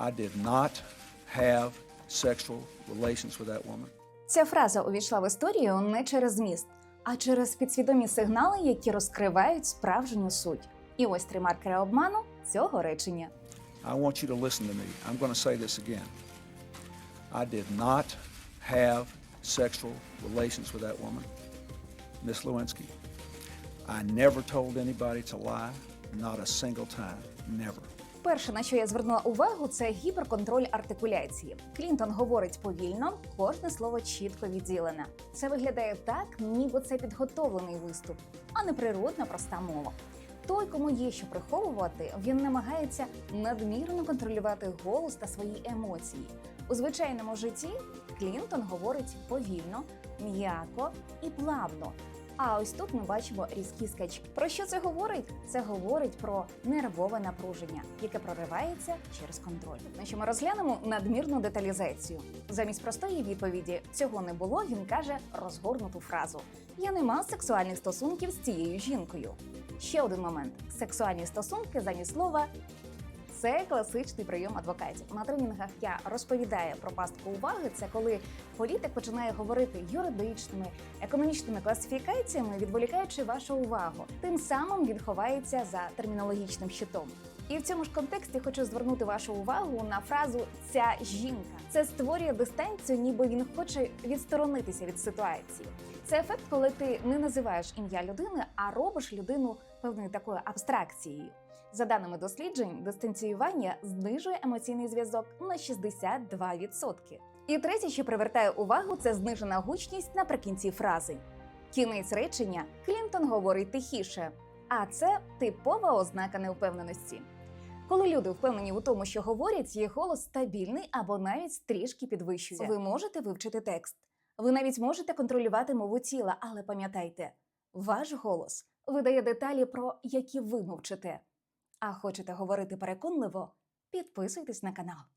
I did not have sexual relations with that woman. Ця фраза увійшла в історію не через зміст, а через підсвідомі сигнали, які розкривають справжню суть. І ось три маркери обману цього речення. I want you to listen to me. I'm going to say this again. I did not have sexual relations with that woman, Miss Lewinsky. I never told anybody to lie, not a single time. Never. Перше, на що я звернула увагу, це гіперконтроль артикуляції. Клінтон говорить повільно, кожне слово чітко відділене. Це виглядає так, ніби це підготовлений виступ, а не природна проста мова. Той, кому є що приховувати, він намагається надмірно контролювати голос та свої емоції. У звичайному житті Клінтон говорить повільно, м'яко і плавно. А ось тут ми бачимо різкі скачки. Про що це говорить? Це говорить про нервове напруження, яке проривається через контроль. На що ми розглянемо надмірну деталізацію. Замість простої відповіді цього не було. Він каже розгорнуту фразу: Я не мав сексуальних стосунків з цією жінкою. Ще один момент: сексуальні стосунки замість слова це класичний прийом адвокатів. На тренінгах я розповідаю про пастку уваги. Це коли політик починає говорити юридичними, економічними класифікаціями, відволікаючи вашу увагу. Тим самим він ховається за термінологічним щитом. І в цьому ж контексті хочу звернути вашу увагу на фразу ця жінка. Це створює дистанцію, ніби він хоче відсторонитися від ситуації. Це ефект, коли ти не називаєш ім'я людини, а робиш людину певною такою абстракцією. За даними досліджень, дистанціювання знижує емоційний зв'язок на 62%. І третє, що привертає увагу, це знижена гучність наприкінці фрази. Кінець речення Клінтон говорить тихіше, а це типова ознака невпевненості. Коли люди впевнені у тому, що говорять, їх голос стабільний або навіть трішки підвищується. Ви можете вивчити текст. Ви навіть можете контролювати мову тіла, але пам'ятайте, ваш голос видає деталі, про які ви мовчите. А хочете говорити переконливо? Підписуйтесь на канал.